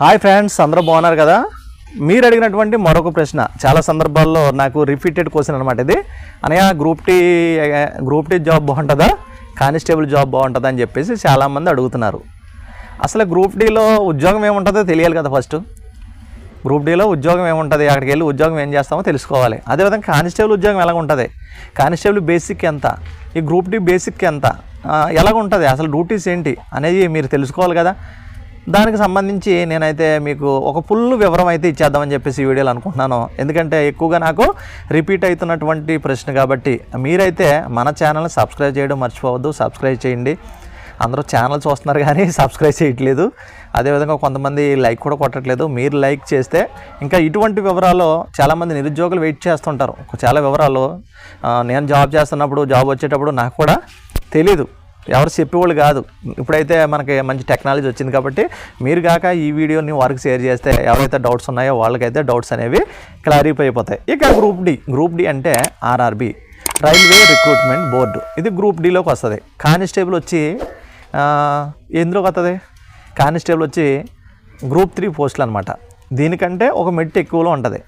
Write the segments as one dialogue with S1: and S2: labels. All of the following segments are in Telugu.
S1: హాయ్ ఫ్రెండ్స్ అందరూ బాగున్నారు కదా? మీరు అడిగినటువంటి మరొక ప్రశ్న. చాలా సందర్భాల్లో నాకు రిపీటెడ్ క్వశ్చన్ అనమాట ఇది. అనగా group T group T job బాగుంటుందా? కానిస్టేబుల్ జాబ్ బాగుంటుందా అని చెప్పేసి చాలామంది అడుగుతున్నారు. అసలు గ్రూప్ డీలో ఉద్యోగం ఏముంటుందో తెలియాలి కదా ఫస్ట్ గ్రూప్ డీలో ఉద్యోగం ఏముంటుంది? అక్కడికి వెళ్ళి ఉద్యోగం ఏం చేస్తామో తెలుసుకోవాలి. అదేవిధంగా కానిస్టేబుల్ ఉద్యోగం ఎలాగ ఉంటుంది కానిస్టేబుల్ బేసిక్ ఎంత? ఈ గ్రూప్ డీ బేసిక్ ఎంత? ఎలాగ ఉంటుంది అసలు డ్యూటీస్ ఏంటి? అనేది మీరు తెలుసుకోవాలి కదా. దానికి సంబంధించి నేనైతే మీకు ఒక ఫుల్ వివరం అయితే ఇచ్చేద్దామని చెప్పేసి ఈ వీడియోలో అనుకుంటున్నాను. ఎందుకంటే ఎక్కువగా నాకు రిపీట్ అవుతున్నటువంటి ప్రశ్న కాబట్టి మీరైతే మన ఛానల్ని సబ్స్క్రైబ్ చేయడం మర్చిపోవద్దు. సబ్స్క్రైబ్ చేయండి. అందరూ ఛానల్ చూస్తున్నారు కానీ సబ్స్క్రైబ్ చేయట్లేదు. అదేవిధంగా కొంతమంది లైక్ కూడా కొట్టట్లేదు. మీరు లైక్ చేస్తే ఇంకా ఇటువంటి వివరాలు చాలామంది నిరుద్యోగులు వెయిట్ చేస్తుంటారు. చాలా వివరాలు నేను జాబ్ చేస్తున్నప్పుడు జాబ్ వచ్చేటప్పుడు నాకు కూడా తెలీదు. ఎవరు చెప్పేవాళ్ళు కాదు. ఇప్పుడైతే మనకి మంచి టెక్నాలజీ వచ్చింది కాబట్టి మీరు కాక ఈ వీడియోని వారికి షేర్ చేస్తే ఎవరైతే డౌట్స్ ఉన్నాయో వాళ్ళకైతే డౌట్స్ అనేవి క్లారిఫై అయిపోతాయి ఇక గ్రూప్ డి గ్రూప్ డి అంటే ఆర్ఆర్బి రైల్వే రిక్రూట్మెంట్ బోర్డు ఇది గ్రూప్ డిలోకి వస్తుంది. కానిస్టేబుల్ వచ్చి ఎందులోకి వస్తుంది? కానిస్టేబుల్ వచ్చి గ్రూప్ త్రీ పోస్టులు అనమాట దీనికంటే ఒక మెట్టు ఎక్కువలో ఉంటుంది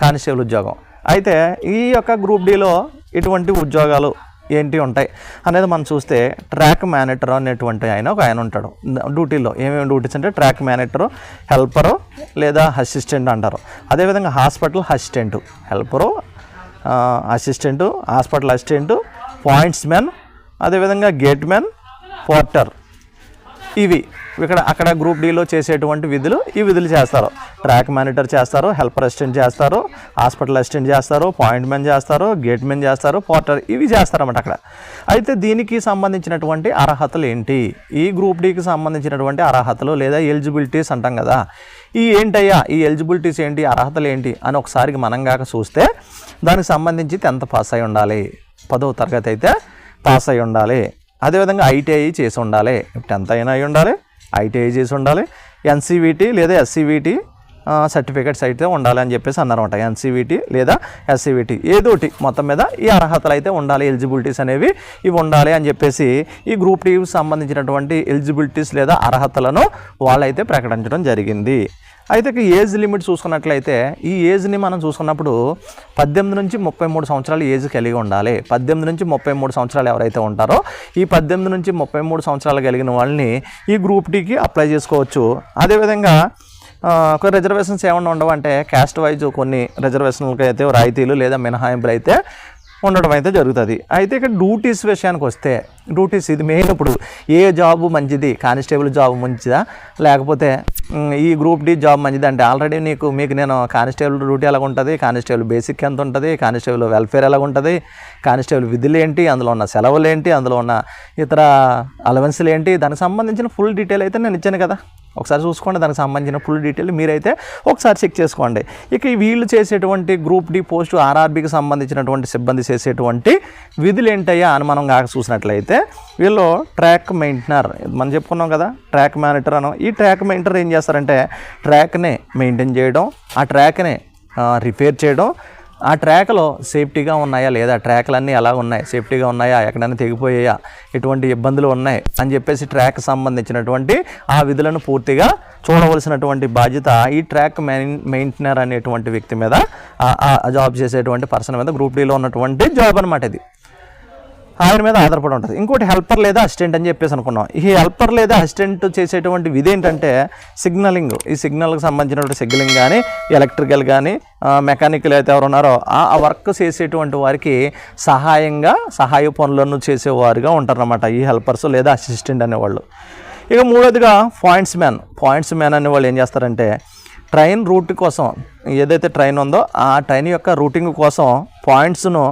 S1: కానిస్టేబుల్ ఉద్యోగం. అయితే ఈ యొక్క గ్రూప్ డిలో ఇటువంటి ఉద్యోగాలు ఏంటి ఉంటాయి అనేది మనం చూస్తే ట్రాక్ మేనేటర్ అనేటువంటి ఆయన ఒక ఆయన ఉంటాడు. డ్యూటీలో ఏమేమి డ్యూటీస్ అంటే ట్రాక్ మేనేటరు హెల్పరు లేదా అసిస్టెంట్ అంటారు. అదేవిధంగా hospital assistant helper assistant hospital assistant points man అదేవిధంగా గేట్ మ్యాన్ పోర్టర్ ఇవి. ఇక్కడ అక్కడ గ్రూప్ డీలో చేసేటువంటి విధులు ఈ విధులు చేస్తారు. ట్రాక్ మానిటర్ చేస్తారు హెల్పర్ అసిస్టెంట్ చేస్తారు హాస్పిటల్ అసిస్టెంట్ చేస్తారు పాయింట్ చేస్తారు గేట్ చేస్తారు పోర్టర్ ఇవి చేస్తారన్నమాట అక్కడ. అయితే దీనికి సంబంధించినటువంటి అర్హతలు ఏంటి? ఈ గ్రూప్ డీకి సంబంధించినటువంటి అర్హతలు లేదా ఎలిజిబిలిటీస్ అంటాం కదా. ఈ ఏంటయ్యా? ఈ ఎలిజిబిలిటీస్ ఏంటి? అర్హతలు ఏంటి? అని ఒకసారి మనం కాక చూస్తే దానికి సంబంధించి టెన్త్ పాస్ అయి ఉండాలి. పదవ తరగతి అయితే పాస్ అయి ఉండాలి. అదేవిధంగా ఐటీఐ చేసి ఉండాలి. టెన్త్ అయినా అయి ఉండాలి ఐటీఐ చేసి ఉండాలి ఎన్సీవీటీ లేదా ఎస్సీవీటీ సర్టిఫికేట్స్ అయితే ఉండాలి అని చెప్పేసి అన్నారన్నమాట ఎన్సీవీటీ లేదా ఎస్సీవీటీ. ఏదోటి మొత్తం మీద ఈ అర్హతలు అయితే ఉండాలి. ఎలిజిబిలిటీస్ అనేవి ఇవి ఉండాలి అని చెప్పేసి ఈ గ్రూప్ టీకి సంబంధించినటువంటి ఎలిజిబిలిటీస్ లేదా అర్హతలను వాళ్ళైతే ప్రకటించడం జరిగింది. అయితే ఇక ఏజ్ లిమిట్ చూసుకున్నట్లయితే ఈ ఏజ్ని మనం చూసుకున్నప్పుడు పద్దెనిమిది నుంచి ముప్పై మూడు సంవత్సరాలు ఏజ్ కలిగి ఉండాలి. పద్దెనిమిది నుంచి ముప్పై మూడు సంవత్సరాలు ఎవరైతే ఉంటారో ఈ పద్దెనిమిది నుంచి ముప్పై మూడు సంవత్సరాలు కలిగిన వాళ్ళని ఈ గ్రూప్ టీకి అప్లై చేసుకోవచ్చు. అదేవిధంగా కొన్ని రిజర్వేషన్స్ ఏమన్నా ఉండవు అంటే క్యాస్ట్ వైజ్ కొన్ని రిజర్వేషన్లకి అయితే రాయితీలు లేదా మినహాయింపులు అయితే ఉండడం అయితే జరుగుతుంది. అయితే ఇక్కడ డ్యూటీస్ విషయానికి వస్తే డ్యూటీస్ ఇది మెయిన్ ఇప్పుడు ఏ జాబ్ మంచిది కానిస్టేబుల్ జాబ్ మంచిదా? లేకపోతే ఈ గ్రూప్ డి జాబ్ మంచిది? అంటే ఆల్రెడీ నీకు మీకు నేను కానిస్టేబుల్ డ్యూటీ ఎలా ఉంటుంది కానిస్టేబుల్ బేసిక్ ఎంత ఉంటుంది కానిస్టేబుల్ వెల్ఫేర్ ఎలా ఉంటుంది కానిస్టేబుల్ విధులు ఏంటి? అందులో ఉన్న సెలవులు ఏంటి? అందులో ఉన్న ఇతర అలవెన్స్లు ఏంటి? దానికి సంబంధించిన ఫుల్ డీటెయిల్ అయితే నేను ఇచ్చాను కదా. ఒకసారి చూసుకోండి దానికి సంబంధించిన ఫుల్ డీటెయిల్ మీరైతే ఒకసారి చెక్ చేసుకోండి. ఇక ఈ వీళ్ళు చేసేటువంటి గ్రూప్ డి పోస్ట్ ఆర్ఆర్బికి సంబంధించినటువంటి సిబ్బంది చేసేటువంటి విధులు ఏంటయ్యా అని మనం కాక చూసినట్లయితే వీళ్ళు ట్రాక్ మెయింటైనర్ మనం చెప్పుకున్నాం కదా ట్రాక్ మేనేటర్ అను. ఈ ట్రాక్ మెయింటర్ ఏం చేస్తారంటే ట్రాక్ని మెయింటైన్ చేయడం ఆ ట్రాక్ని రిపేర్ చేయడం ఆ ట్రాక్లో సేఫ్టీగా ఉన్నాయా లేదా? ట్రాక్లన్నీ ఎలా ఉన్నాయి? సేఫ్టీగా ఉన్నాయా? ఎక్కడైనా తెగిపోయాయా? ఎటువంటి ఇబ్బందులు ఉన్నాయి? అని చెప్పేసి ట్రాక్ సంబంధించినటువంటి ఆ విధులను పూర్తిగా చూడవలసినటువంటి బాధ్యత ఈ ట్రాక్ మెయిన్ మెయింటైనర్ అనేటువంటి వ్యక్తి మీద ఆ జాబ్ చేసేటువంటి పర్సన్ మీద గ్రూప్ డీలో ఉన్నటువంటి జాబ్ అనమాట ఇది. ఆయన మీద ఆధారపడి ఉంటుంది. ఇంకోటి హెల్పర్ లేదా అసిస్టెంట్ అని చెప్పేసి అనుకున్నాం. ఈ హెల్పర్ లేదా అసిస్టెంట్ చేసేటువంటి విధి ఏంటంటే సిగ్నలింగ్ ఈ సిగ్నల్కి సంబంధించినటువంటి సిగ్నలింగ్ కానీ ఎలక్ట్రికల్ కానీ మెకానికల్ అయితే ఎవరు ఉన్నారో ఆ వర్క్ చేసేటువంటి వారికి సహాయంగా సహాయ పనులను చేసేవారుగా ఉంటారన్నమాట ఈ హెల్పర్స్ లేదా అసిస్టెంట్ అనేవాళ్ళు. ఇక మూడోదిగా పాయింట్స్ మ్యాన్ పాయింట్స్ మ్యాన్ అనే వాళ్ళు ఏం చేస్తారంటే ట్రైన్ రూట్ కోసం ఏదైతే ట్రైన్ ఉందో ఆ ట్రైన్ యొక్క రూటింగ్ కోసం పాయింట్స్ను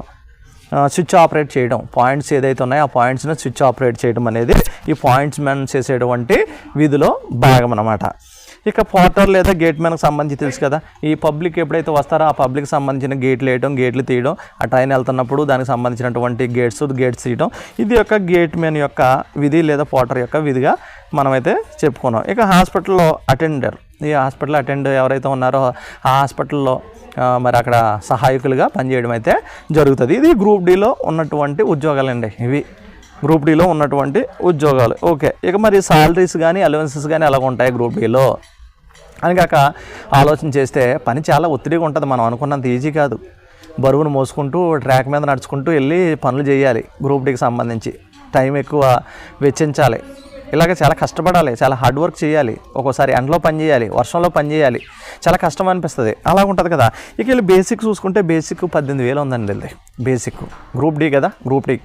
S1: స్విచ్ ఆపరేట్ చేయడం. పాయింట్స్ ఏదైతే ఉన్నాయో ఆ పాయింట్స్ని స్విచ్ ఆపరేట్ చేయడం అనేది ఈ పాయింట్స్ మ్యాన్ చేసేటువంటి విధిలో భాగం అన్నమాట. ఇక పోర్టర్ లేదా గేట్ మ్యాన్కి సంబంధించి తెలుసు కదా? ఈ పబ్లిక్ ఎప్పుడైతే వస్తారో ఆ పబ్లిక్ సంబంధించిన గేట్లు వేయడం గేట్లు తీయడం ఆ ట్రైన్ వెళ్తున్నప్పుడు దానికి సంబంధించినటువంటి గేట్స్ గేట్స్ తీయడం. ఇది యొక్క గేట్ మ్యాన్ యొక్క విధి లేదా పోర్టర్ యొక్క విధిగా మనమైతే చెప్పుకున్నాం. ఇక హాస్పిటల్లో అటెండర్ ఈ హాస్పిటల్ అటెండ్ ఎవరైతే ఉన్నారో ఆ హాస్పిటల్లో మరి అక్కడ సహాయకులుగా పనిచేయడం అయితే జరుగుతుంది. ఇది గ్రూప్ డిలో ఉన్నటువంటి ఉద్యోగాలండి ఇవి. గ్రూప్ డీలో ఉన్నటువంటి ఉద్యోగాలు. ఓకే. ఇక మరి సాలరీస్ కానీ అలవెన్సెస్ కానీ ఎలా ఉంటాయి గ్రూప్ డీలో అని కాక ఆలోచన చేస్తే పని చాలా ఒత్తిడిగా ఉంటుంది. మనం అనుకున్నంత ఈజీ కాదు. బరువును మోసుకుంటూ ట్రాక్ మీద నడుచుకుంటూ వెళ్ళి పనులు చేయాలి గ్రూప్ డీకి సంబంధించి. టైం ఎక్కువ వెచ్చించాలి. ఇలాగ చాలా కష్టపడాలి చాలా హార్డ్ వర్క్ చేయాలి ఒక్కోసారి ఎండలో పని చేయాలి వర్షంలో పని చేయాలి చాలా కష్టం అనిపిస్తుంది. అలా ఉంటుంది కదా. ఇక వీళ్ళు బేసిక్ చూసుకుంటే బేసిక్ పద్దెనిమిది వేలు ఉందండి వీళ్ళది. బేసిక్ గ్రూప్ డి కదా? గ్రూప్ డి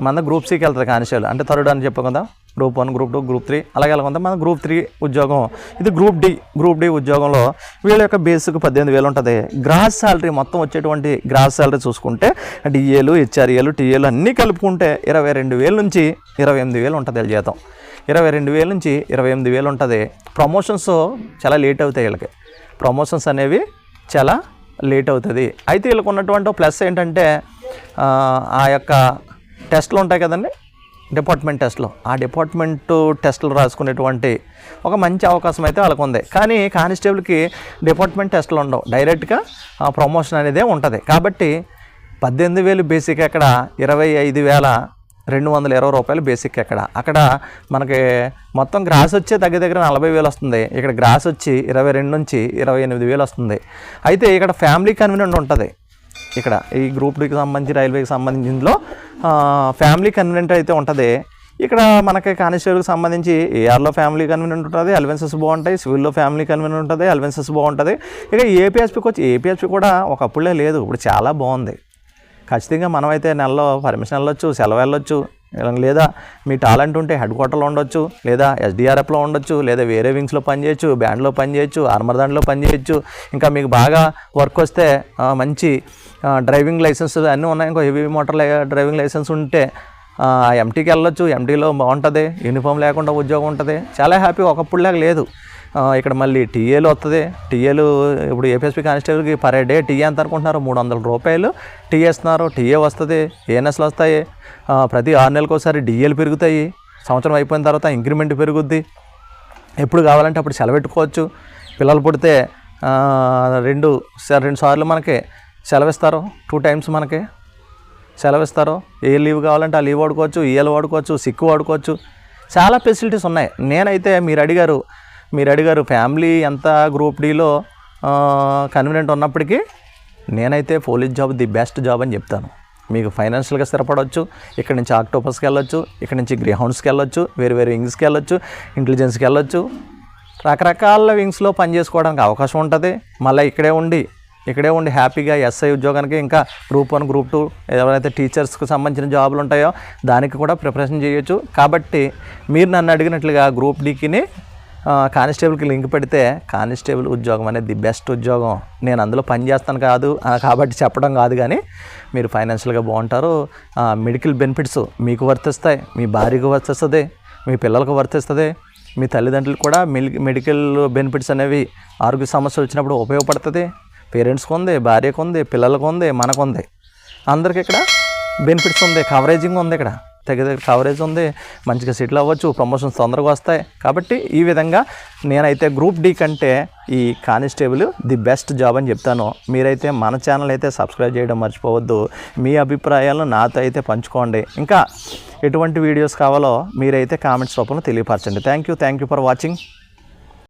S1: మన గ్రూప్ సికి వెళ్తుంది కానిస్టేబుల్. అంటే థర్డ్ అని చెప్పు కదా? Group one group two group three అలాగే వెళ్ళకుండా మన గ్రూప్ త్రీ ఉద్యోగం. ఇది గ్రూప్ డి గ్రూప్ డి ఉద్యోగంలో వీళ్ళ యొక్క బేసిక్ పద్దెనిమిది వేలు ఉంటుంది. గ్రాస్ శాలరీ మొత్తం వచ్చేటువంటి గ్రాస్ శాలరీ చూసుకుంటే డిఏలు హెచ్ఆర్ఏలు టీఏలు అన్నీ కలుపుకుంటే ఇరవై రెండు వేల నుంచి ఇరవై ఎనిమిది వేలు ఉంటుంది జీతం. ఇరవై రెండు వేల నుంచి ఇరవై ఎనిమిది వేలు ఉంటుంది. ప్రమోషన్స్ చాలా లేట్ అవుతాయి వీళ్ళకి. ప్రమోషన్స్ అనేవి చాలా లేట్ అవుతుంది. అయితే వీళ్ళకి ఉన్నటువంటి ప్లస్ ఏంటంటే ఆ, యొక్క టెస్ట్లు ఉంటాయి కదండి? డిపార్ట్మెంట్ టెస్ట్లు ఆ డిపార్ట్మెంట్ టెస్ట్లు రాసుకునేటువంటి ఒక మంచి అవకాశం అయితే వాళ్ళకు ఉంది. కానీ కానిస్టేబుల్కి డిపార్ట్మెంట్ టెస్ట్లు ఉండవు. డైరెక్ట్గా ప్రమోషన్ అనేదే ఉంటుంది. కాబట్టి పద్దెనిమిది వేలు బేసిక్ అక్కడ ఇరవై ఐదు వేల రెండు వందల ఇరవై రూపాయలు బేసిక్ ఎక్కడ? అక్కడ మనకి మొత్తం గ్రాస్ వచ్చే దగ్గర దగ్గర నలభై వేలు వస్తుంది. ఇక్కడ గ్రాస్ వచ్చి ఇరవై రెండు నుంచి ఇరవై ఎనిమిది వేలు వస్తుంది. అయితే ఇక్కడ ఫ్యామిలీ కన్వీనెంట్ ఉంటుంది. ఇక్కడ ఈ గ్రూప్ డీకి సంబంధించి రైల్వేకి సంబంధించి ఇందులో ఫ్యామిలీ కన్వీనెంట్ అయితే ఉంటుంది. ఇక్కడ మనకి కానిస్టేబుల్కి సంబంధించి ఏఆర్లో ఫ్యామిలీ కన్వీనెంట్ ఉంటుంది అలవెన్సెస్ బాగుంటాయి సివిల్లో ఫ్యామిలీ కన్వీనెంట్ ఉంటుంది అలవెన్సెస్ బాగుంటుంది. ఇక ఏపీఎస్పీకి వచ్చి ఏపీఎస్పీ కూడా ఒకప్పుడే లేదు ఇప్పుడు చాలా బాగుంది. ఖచ్చితంగా మనమైతే నెలలో పర్మిషన్ వెళ్ళొచ్చు సెలవు వెళ్ళొచ్చు లేదా మీ టాలెంట్ ఉంటే హెడ్ క్వార్టర్లో ఉండొచ్చు లేదా ఎస్డిఆర్ఎఫ్లో ఉండొచ్చు లేదా వేరే వింగ్స్లో పనిచేయచ్చు బ్యాండ్లో పని చేయొచ్చు ఆర్మర్ దాంట్లో పని ఇంకా మీకు బాగా వర్క్ వస్తే మంచి డ్రైవింగ్ లైసెన్స్ అన్నీ ఉన్నాయి ఇంకో హెవీ మోటార్ డ్రైవింగ్ లైసెన్స్ ఉంటే ఎంటీకి వెళ్ళొచ్చు. ఎంటీలో బాగుంటుంది. యూనిఫామ్ లేకుండా ఉద్యోగం ఉంటుంది. చాలా హ్యాపీ ఒకప్పుడులాగా లేదు. ఇక్కడ మళ్ళీ టీఏలు వస్తుంది టీఏలు ఇప్పుడు ఏపీఎస్పీ కానిస్టేబుల్కి పర్ డే టీఏ ఎంత అనుకుంటున్నారు? మూడు వందల రూపాయలు. టీఏ ఇస్తున్నారు. టీఏ వస్తుంది. ఏఎన్ఎస్లు వస్తాయి. ప్రతి ఆరు నెలలకు ఒకసారి డిఏలు పెరుగుతాయి. సంవత్సరం అయిపోయిన తర్వాత ఇంక్రిమెంట్ పెరుగుద్ది. ఎప్పుడు కావాలంటే అప్పుడు సెలవు పెట్టుకోవచ్చు. పిల్లలు పుడితే రెండు రెండు సార్లు మనకి సెలవిస్తారు టూ టైమ్స్ మనకి సెలవిస్తారు ఏ లీవ్ కావాలంటే ఆ లీవ్ వాడుకోవచ్చు ఈఎల్ వాడుకోవచ్చు సిక్ వాడుకోవచ్చు. చాలా ఫెసిలిటీస్ ఉన్నాయి. నేనైతే మీరు అడిగారు మీరు అడిగారు ఫ్యామిలీ ఎంత గ్రూప్ డీలో కన్వీనియంట్ ఉన్నప్పటికీ నేనైతే police job the best job అని చెప్తాను. మీకు ఫైనాన్షియల్గా స్థిరపడవచ్చు ఇక్కడ నుంచి ఆక్టోపస్కి వెళ్ళొచ్చు ఇక్కడ నుంచి గ్రీహౌండ్స్కి వెళ్ళొచ్చు వేరు వేరు వింగ్స్కి వెళ్ళొచ్చు ఇంటెలిజెన్స్కి వెళ్ళొచ్చు. రకరకాల వింగ్స్లో పని చేసుకోవడానికి అవకాశం ఉంటుంది. మళ్ళీ ఇక్కడే ఉండి ఇక్కడే ఉండి హ్యాపీగా ఎస్ఐ ఉద్యోగానికి ఇంకా గ్రూప్ వన్ గ్రూప్ టూ ఎవరైతే టీచర్స్కి సంబంధించిన జాబులు ఉంటాయో దానికి కూడా ప్రిపరేషన్ చేయొచ్చు. కాబట్టి మీరు నన్ను అడిగినట్లుగా గ్రూప్ డీకిని కానిస్టేబుల్కి లింక్ పెడితే కానిస్టేబుల్ ఉద్యోగం అనేది ది బెస్ట్ ఉద్యోగం. నేను అందులో పని చేస్తాను కాదు కాబట్టి చెప్పడం కాదు కానీ మీరు ఫైనాన్షియల్గా బాగుంటారు. మెడికల్ బెనిఫిట్స్ మీకు వర్తిస్తాయి మీ భార్యకు వర్తిస్తుంది మీ పిల్లలకు వర్తిస్తుంది మీ తల్లిదండ్రులకు కూడా మెడికల్ బెనిఫిట్స్ అనేవి ఆరోగ్య సమస్యలు వచ్చినప్పుడు ఉపయోగపడుతుంది. పేరెంట్స్కి ఉంది భార్యకు ఉంది పిల్లలకు ఉంది మనకు ఉంది. అందరికి ఇక్కడ బెనిఫిట్స్ ఉంది కవరేజింగ్ ఉంది ఇక్కడ. దగ్గర దగ్గర కవరేజ్ ఉంది. మంచిగా సెటిల్ అవ్వచ్చు ప్రమోషన్స్ తొందరగా వస్తాయి. కాబట్టి ఈ విధంగా నేనైతే గ్రూప్ డి కంటే ఈ కానిస్టేబుల్ ది బెస్ట్ జాబ్ అని చెప్తాను. మీరైతే మన ఛానల్ అయితే సబ్స్క్రైబ్ చేయడం మర్చిపోవద్దు. మీ అభిప్రాయాలను నాతో అయితే పంచుకోండి. ఇంకా ఎటువంటి వీడియోస్ కావాలో మీరైతే కామెంట్స్ రూపంలో తెలియపరచండి. Thank you thank you for watching